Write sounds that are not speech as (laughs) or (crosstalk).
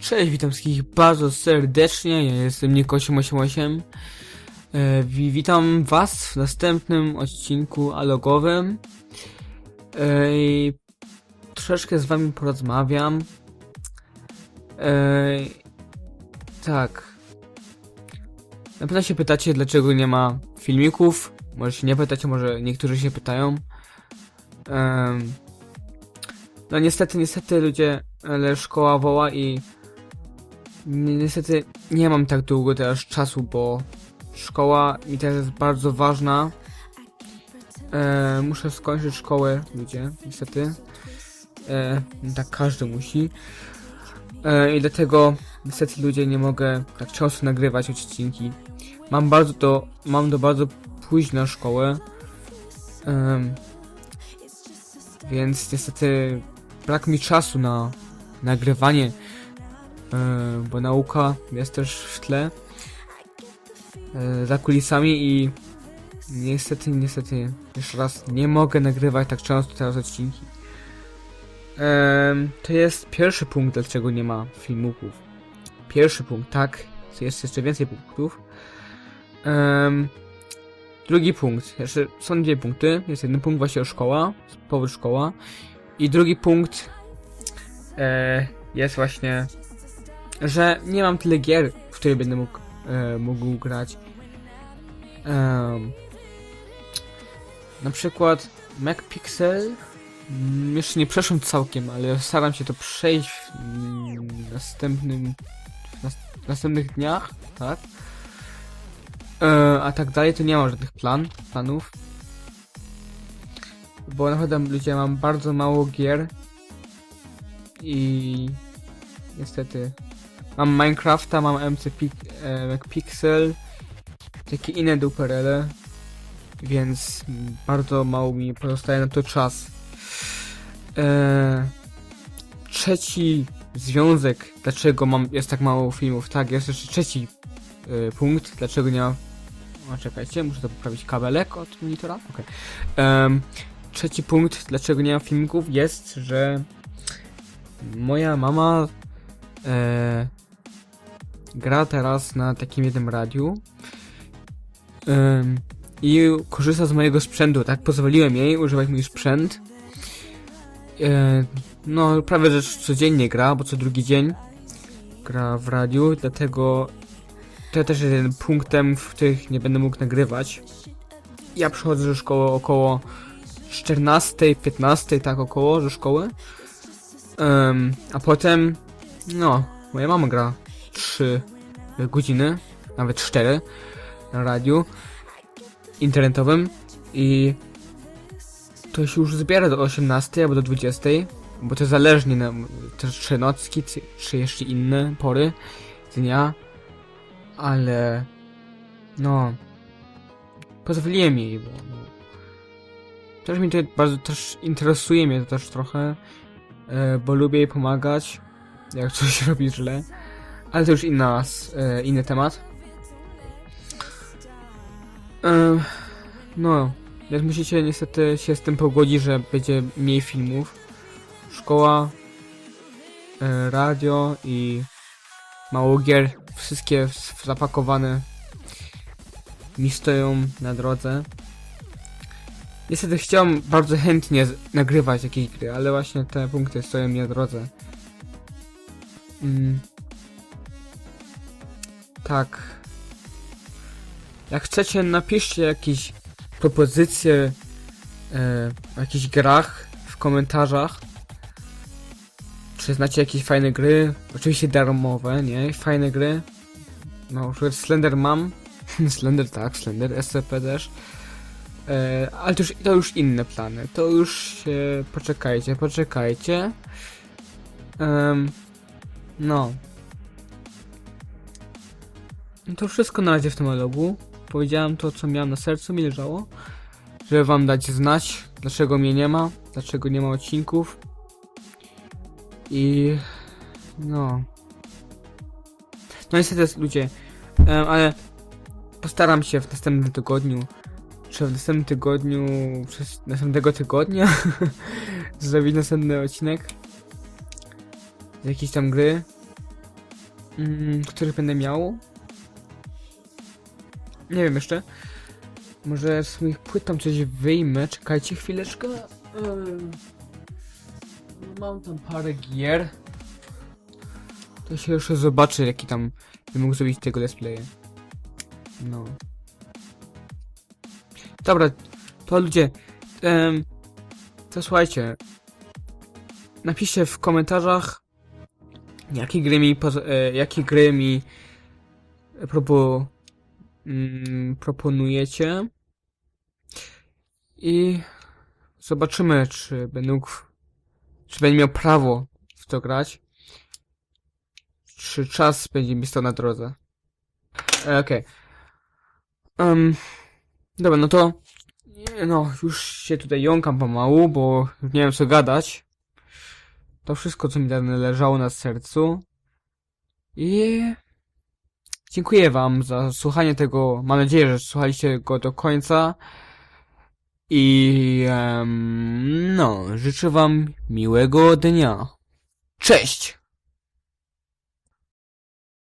Cześć, witam wszystkich bardzo serdecznie, ja jestem Niko888 e, wi- Witam was w następnym odcinku alogowym. E, Troszeczkę z wami porozmawiam. E, Tak. Na pewno się pytacie, dlaczego nie ma filmików. Może się nie pytacie, może niektórzy się pytają. Em, No niestety, niestety ludzie, ale szkoła woła i Niestety nie mam tak długo teraz czasu, bo szkoła mi teraz jest bardzo ważna. E, muszę skończyć szkołę, ludzie, niestety. E, tak każdy musi. E, I dlatego niestety ludzie nie mogę tak często nagrywać odcinki. Mam bardzo do, mam do bardzo późna szkołę. Em, więc niestety brak mi czasu na nagrywanie E, bo nauka jest też w tle e, za kulisami i niestety, niestety jeszcze raz nie mogę nagrywać tak często teraz odcinki. Em, to jest pierwszy punkt, dlaczego nie ma filmików. Pierwszy punkt, tak. Jest jeszcze więcej punktów. Drugi punkt, jeszcze są dwie punkty. Jest jeden punkt właśnie o szkoła, powód szkoła. I drugi punkt e, jest właśnie że nie mam tyle gier, w które będę mógł, e, mógł grać. Na przykład MacPixel mm, jeszcze nie przeszłem całkiem, ale staram się to przejść w mm, następnym w nas, w następnych dniach, tak? E, a tak dalej to nie mam żadnych plan, planów. Bo naprawdę ludzie mam bardzo mało gier i niestety Mam Minecrafta, mam MC e, Pixel, takie inne duperele, więc bardzo mało mi pozostaje na to czas. E, trzeci związek, dlaczego mam, jest tak mało filmów, tak, jest jeszcze trzeci e, punkt, dlaczego nie ma... O, czekajcie, muszę to poprawić kabelek od monitora, okej. Em, Trzeci punkt, dlaczego nie ma filmików, jest, że moja mama e, gra teraz na takim jednym radiu i korzysta z mojego sprzętu, tak? Pozwoliłem jej używać mój sprzęt. No, prawie że codziennie gra, bo co drugi dzień gra w radiu, dlatego to też jest jeden punktem, w których nie będę mógł nagrywać. Ja przychodzę do szkoły około 14, 15, tak około, do szkoły. Ym, a potem, no, moja mama gra 3 godziny, nawet 4 na radiu internetowym i to się już zbiera do 18 albo do 20, bo to zależnie na też czy nocki, czy- jeszcze inne pory dnia, ale no pozwoliłem jej, bo no, też mi to bardzo też interesuje mnie to też trochę, e, bo lubię jej pomagać, jak coś (laughs) robi źle. Ale to już inna, e, inny temat. E, no, jak musicie niestety się z tym pogodzić, że będzie mniej filmów. Szkoła, e, radio i mało gier, wszystkie zapakowane mi stoją na drodze. Niestety chciałem bardzo chętnie nagrywać jakieś gry, ale właśnie te punkty stoją mi na drodze. Mm. Tak. Jak chcecie, napiszcie jakieś propozycje e, o jakichś grach w komentarzach. Czy znacie jakieś fajne gry? Oczywiście darmowe, nie? Fajne gry. No, przykład Slender Mam. (laughs) Slender, tak, Slender, SCP też. E, ale to już, to już inne plany. To już. Poczekajcie, poczekajcie. Em, no. No to wszystko na razie w tym logu. Powiedziałem to, co miałem na sercu, mi leżało. Żeby wam dać znać, dlaczego mnie nie ma, dlaczego nie ma odcinków. I... No... No niestety, ludzie, ale postaram się w następnym tygodniu, czy w następnym tygodniu, przez następnego tygodnia (laughs) zrobić następny odcinek z jakiejś tam gry. mm, których będę miał. Nie wiem jeszcze. Może z moich płyt tam coś wyjmę. Czekajcie chwileczkę. Ym, Mam tam parę gier. To się jeszcze zobaczy, jaki tam bym mógł zrobić tego let's playe. No. Dobra, to ludzie. em, to słuchajcie. Napiszcie w komentarzach, jakie gry mi, e, jakie gry mi propo, mm, proponujecie. I zobaczymy, czy będę mógł, czy będę miał prawo w to grać. Czy czas będzie mi stał na drodze. E, Okej. Em, dobra, no to no, już się tutaj jąkam pomału, bo nie wiem co gadać. To wszystko, co mi leżało na sercu. I dziękuję wam za słuchanie tego. Mam nadzieję, że słuchaliście go do końca. I em, no, życzę wam miłego dnia. Cześć!